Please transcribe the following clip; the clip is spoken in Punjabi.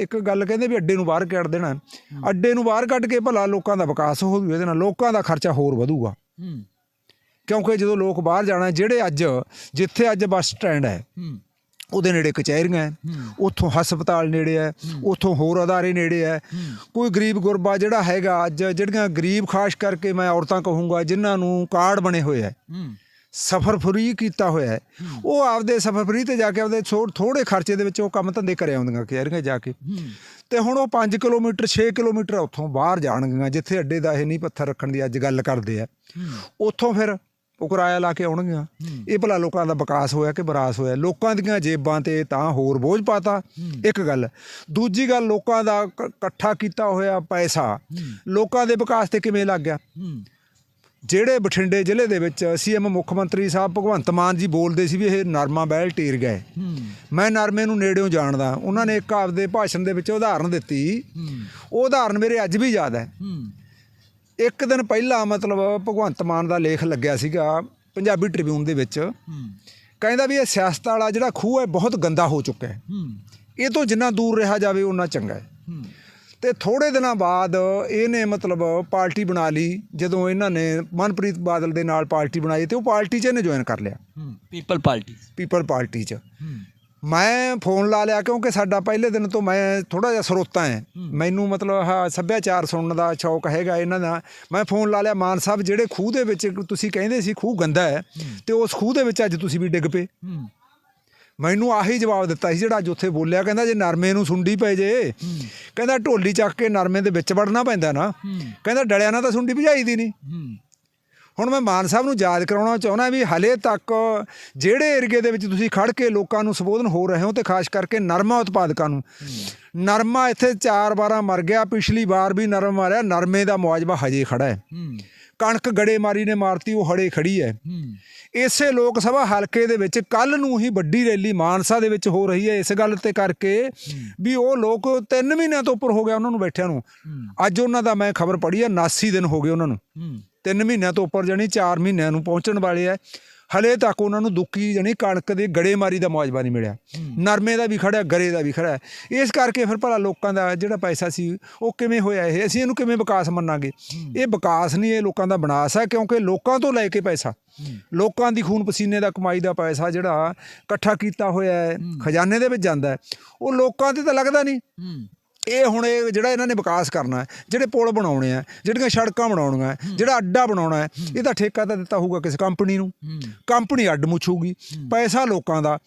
ਇੱਕ ਗੱਲ ਕਹਿੰਦੇ ਵੀ ਅੱਡੇ ਨੂੰ ਬਾਹਰ ਕੱਢ ਦੇਣਾ। ਅੱਡੇ ਨੂੰ ਬਾਹਰ ਕੱਢ ਕੇ ਭਲਾ ਲੋਕਾਂ ਦਾ ਵਿਕਾਸ ਹੋ ਜੂ ਇਹਦੇ ਨਾਲ ਲੋਕਾਂ ਦਾ ਖਰਚਾ ਹੋਰ ਵਧੂਗਾ। ਕਿਉਂਕਿ ਜਦੋਂ ਲੋਕ ਬਾਹਰ ਜਾਣਾ ਜਿਹੜੇ ਅੱਜ ਜਿੱਥੇ ਅੱਜ ਬੱਸ ਸਟੈਂਡ ਹੈ ਹੂੰ। ਉਹਦੇ ਨੇੜੇ ਕਚਹਿਰੀਆਂ ਹੈ ਉੱਥੋਂ ਹਸਪਤਾਲ ਨੇੜੇ ਹੈ ਉੱਥੋਂ ਹੋਰ ਅਦਾਰੇ ਨੇੜੇ ਹੈ। ਕੋਈ ਗਰੀਬ ਗੁਰਬਾ ਜਿਹੜਾ ਹੈਗਾ ਅੱਜ ਜਿਹੜੀਆਂ ਗਰੀਬ ਖਾਸ ਕਰਕੇ ਮੈਂ ਔਰਤਾਂ ਕਹੂੰਗਾ ਜਿਨ੍ਹਾਂ ਨੂੰ ਕਾਰਡ ਬਣੇ ਹੋਏ ਹੈ। ਸਫਰ ਫਰੀ ਕੀਤਾ ਹੋਇਆ ਹੈ। ਉਹ ਆਪਦੇ ਸਫਰ ਫਰੀ ਤੇ ਜਾ ਕੇ ਆਪਦੇ ਥੋੜੇ ਖਰਚੇ ਦੇ ਵਿੱਚ ਉਹ ਕੰਮ ਧੰਦੇ ਕਰੇ ਆਉਂਦੀਆਂ ਕਚਹਿਰੀਆਂ ਜਾ ਕੇ। ਤੇ ਹੁਣ ਉਹ 5 ਕਿਲੋਮੀਟਰ 6 ਕਿਲੋਮੀਟਰ ਉੱਥੋਂ ਬਾਹਰ ਜਾਣਗੀਆਂ ਜਿੱਥੇ ਅੱਡੇ ਦਾ ਇਹ ਨਹੀਂ ਪੱਥਰ ਰੱਖਣ ਦੀ ਅੱਜ ਗੱਲ ਕਰਦੇ ਆ। ਉੱਥੋਂ ਫਿਰ ਉਹ ਕਿਰਾਇਆ ਲਾ ਕੇ ਆਉਣਗੀਆਂ। ਇਹ ਭਲਾ ਲੋਕਾਂ ਦਾ ਵਿਕਾਸ ਹੋਇਆ ਕਿ ਵਿਰਾਸ ਹੋਇਆ? ਲੋਕਾਂ ਦੀਆਂ ਜੇਬਾਂ ਤੇ ਤਾਂ ਹੋਰ ਬੋਝ ਪਾਤਾ। ਇੱਕ ਗੱਲ। ਦੂਜੀ ਗੱਲ ਲੋਕਾਂ ਦਾ ਇਕੱਠਾ ਕੀਤਾ ਹੋਇਆ ਪੈਸਾ। ਲੋਕਾਂ ਦੇ ਵਿਕਾਸ ਤੇ ਕਿਵੇਂ ਲੱਗ ਗਿਆ? ਜਿਹੜੇ ਬਠਿੰਡੇ ਜ਼ਿਲ੍ਹੇ ਦੇ ਵਿੱਚ ਸੀਐਮ ਮੁੱਖ ਮੰਤਰੀ ਸਾਹਿਬ ਭਗਵੰਤ ਮਾਨ ਜੀ ਬੋਲਦੇ ਸੀ ਵੀ ਇਹ ਨਰਮਾ ਬਹਿਲ ਟੀਰ ਗਏ। ਮੈਂ ਨਰਮੇ ਨੂੰ ਨੇੜਿਓਂ ਜਾਣਦਾ। ਉਹਨਾਂ ਨੇ ਇੱਕ ਆਪਦੇ ਭਾਸ਼ਣ ਦੇ ਵਿੱਚ ਉਦਾਹਰਨ ਦਿੱਤੀ। ਉਹ ਉਦਾਹਰਨ ਮੇਰੇ ਅੱਜ ਵੀ ਯਾਦ ਹੈ। ਇੱਕ ਦਿਨ ਪਹਿਲਾਂ ਮਤਲਬ ਭਗਵੰਤ ਮਾਨ ਦਾ ਲੇਖ ਲੱਗਿਆ ਸੀਗਾ ਪੰਜਾਬੀ ਟ੍ਰਿਬਿਊਨ ਦੇ ਵਿੱਚ। ਕਹਿੰਦਾ ਵੀ ਇਹ ਸਿਆਸਤ ਵਾਲਾ ਜਿਹੜਾ ਖੂਹ ਹੈ ਬਹੁਤ ਗੰਦਾ ਹੋ ਚੁੱਕਾ ਹੈ। ਇਹ ਤੋਂ ਜਿੰਨਾ ਦੂਰ ਰਿਹਾ ਜਾਵੇ ਉਨਾ ਚੰਗਾ ਹੂੰ। ਤੇ ਥੋੜੇ ਦਿਨਾਂ ਬਾਅਦ ਇਹਨੇ ਮਤਲਬ ਪਾਰਟੀ ਬਣਾ ਲਈ ਜਦੋਂ ਇਹਨਾਂ ਨੇ ਮਨਪ੍ਰੀਤ ਬਾਦਲ ਦੇ ਨਾਲ ਪਾਰਟੀ ਬਣਾਈ ਤੇ ਉਹ ਪਾਰਟੀ 'ਚ ਇਹਨੇ ਜੁਆਇਨ ਕਰ ਲਿਆ। ਪੀਪਲ ਪਾਰਟੀ ਪੀਪਲ ਪਾਰਟੀ 'ਚ। ਮੈਂ ਫੋਨ ਲਾ ਲਿਆ ਕਿਉਂਕਿ ਸਾਡਾ ਪਹਿਲੇ ਦਿਨ ਤੋਂ ਮੈਂ ਥੋੜਾ ਜਿਹਾ ਸਰੋਤਾ ਹੈ। ਮੈਨੂੰ ਮਤਲਬ ਆਹ ਸੱਭਿਆਚਾਰ ਸੁਣਨ ਦਾ ਸ਼ੌਕ ਹੈਗਾ ਇਹਨਾਂ ਦਾ। ਮੈਂ ਫੋਨ ਲਾ ਲਿਆ ਮਾਨ ਸਾਹਿਬ ਜਿਹੜੇ ਖੂਹ ਦੇ ਵਿੱਚ ਤੁਸੀਂ ਕਹਿੰਦੇ ਸੀ ਖੂਹ ਗੰਦਾ ਹੈ। ਤੇ ਉਸ ਖੂਹ ਦੇ ਵਿੱਚ ਅੱਜ ਤੁਸੀਂ ਵੀ ਡਿੱਗ ਪਏ। ਮੈਨੂੰ ਆਹੀ ਜਵਾਬ ਦਿੱਤਾ ਸੀ ਜਿਹੜਾ ਅੱਜ ਉੱਥੇ ਬੋਲਿਆ ਕਹਿੰਦਾ ਜੇ ਨਰਮੇ ਨੂੰ ਸੁੰਡੀ ਪੈ ਜੇ ਕਹਿੰਦਾ ਢੋਲੀ ਚੱਕ ਕੇ ਨਰਮੇ ਦੇ ਵਿੱਚ ਵੜਨਾ ਪੈਂਦਾ ਨਾ ਕਹਿੰਦਾ ਡਲਿਆਂ ਨਾਲ ਤਾਂ ਸੁੰਡੀ ਭਜਾਈ ਦੀ ਨਹੀਂ। ਹੁਣ ਮੈਂ ਮਾਨ ਸਾਹਿਬ ਨੂੰ ਯਾਦ ਕਰਾਉਣਾ ਚਾਹੁੰਦਾ ਵੀ ਹਲੇ ਤੱਕ ਜਿਹੜੇ ਏਰੀਏ ਦੇ ਵਿੱਚ ਤੁਸੀਂ ਖੜ ਕੇ ਲੋਕਾਂ ਨੂੰ ਸੰਬੋਧਨ ਹੋ ਰਹੇ ਹੋ ਤੇ ਖਾਸ ਕਰਕੇ ਨਰਮਾ ਉਤਪਾਦਕਾਂ ਨੂੰ ਨਰਮਾ ਇੱਥੇ ਚਾਰ ਵਾਰਾਂ ਮਰ ਗਿਆ ਪਿਛਲੀ ਵਾਰ ਵੀ ਨਰਮ ਮਾਰਿਆ ਨਰਮੇ ਦਾ ਮੁਆਵਜ਼ਾ ਹਜੇ ਖੜਾ ਹੂੰ। ਕਣਕ ਗੜੇਮਾਰੀ ਨੇ ਮਾਰਤੀ ਉਹ ਹੜੇ ਖੜੀ ਹੈ। ਇਸੇ ਲੋਕ ਸਭਾ ਹਲਕੇ ਦੇ ਵਿੱਚ ਕੱਲ ਨੂੰ ਹੀ ਵੱਡੀ ਰੈਲੀ ਮਾਨਸਾ ਦੇ ਵਿੱਚ ਹੋ ਰਹੀ ਹੈ ਇਸ ਗੱਲ ਤੇ ਕਰਕੇ ਵੀ ਉਹ ਲੋਕ 3 ਮਹੀਨਿਆਂ ਤੋਂ ਉੱਪਰ ਹੋ ਗਿਆ ਉਹਨਾਂ ਨੂੰ ਬੈਠਿਆਂ ਨੂੰ। ਅੱਜ ਉਹਨਾਂ ਦਾ ਮੈਂ ਖਬਰ ਪੜ੍ਹੀ ਹੈ 79 ਦਿਨ ਹੋ ਗਏ ਉਹਨਾਂ ਨੂੰ। ਹੂੰ। ਤਿੰਨ ਮਹੀਨਿਆਂ ਤੋਂ ਉੱਪਰ ਜਾਣੀ 4 ਮਹੀਨਿਆਂ ਨੂੰ ਪਹੁੰਚਣ ਵਾਲੇ ਆ ਹਲੇ ਤੱਕ ਉਹਨਾਂ ਨੂੰ ਦੁੱਕੀ ਜਾਣੀ ਕਣਕ ਦੇ ਗੜੇਮਾਰੀ ਦਾ ਮੁਆਵਜ਼ਾ ਨਹੀਂ ਮਿਲਿਆ। ਨਰਮੇ ਦਾ ਵੀ ਖੜਾ ਗਰੇ ਦਾ ਵੀ ਖੜਾ। ਇਸ ਕਰਕੇ ਫਿਰ ਭਲਾ ਲੋਕਾਂ ਦਾ ਜਿਹੜਾ ਪੈਸਾ ਸੀ ਉਹ ਕਿਵੇਂ ਹੋਇਆ ਇਹ? ਅਸੀਂ ਇਹਨੂੰ ਕਿਵੇਂ ਵਿਕਾਸ ਮੰਨਾਂਗੇ? ਇਹ ਵਿਕਾਸ ਨਹੀਂ ਇਹ ਲੋਕਾਂ ਦਾ ਵਿਨਾਸ਼ ਹੈ ਕਿਉਂਕਿ ਲੋਕਾਂ ਤੋਂ ਲੈ ਕੇ ਪੈਸਾ। ਲੋਕਾਂ ਦੀ ਖੂਨ ਪਸੀਨੇ ਦਾ ਕਮਾਈ ਦਾ ਪੈਸਾ ਜਿਹੜਾ ਇਕੱਠਾ ਕੀਤਾ ਹੋਇਆ ਹੈ ਖਜ਼ਾਨੇ ਦੇ ਵਿੱਚ ਜਾਂਦਾ ਹੈ। ਉਹ ਲੋਕਾਂ ਤੇ ਤਾਂ ਲੱਗਦਾ ਨਹੀਂ। ਇਹ ਹੁਣ ਇਹ ਜਿਹੜਾ ਇਹਨਾਂ ਨੇ ਵਿਕਾਸ ਕਰਨਾ ਹੈ ਜਿਹੜੇ ਪੁਲ ਬਣਾਉਣੇ ਆ ਜਿਹੜੀਆਂ ਸੜਕਾਂ ਬਣਾਉਣੀਆਂ ਜਿਹੜਾ ਅੱਡਾ ਬਣਾਉਣਾ ਹੈ ਇਹਦਾ ਠੇਕਾ ਤਾਂ ਦਿੱਤਾ ਹੋਊਗਾ ਕਿਸੇ ਕੰਪਨੀ ਨੂੰ। ਕੰਪਨੀ ਅੱਡ ਮੁੱਛੂਗੀ ਪੈਸਾ ਲੋਕਾਂ ਦਾ।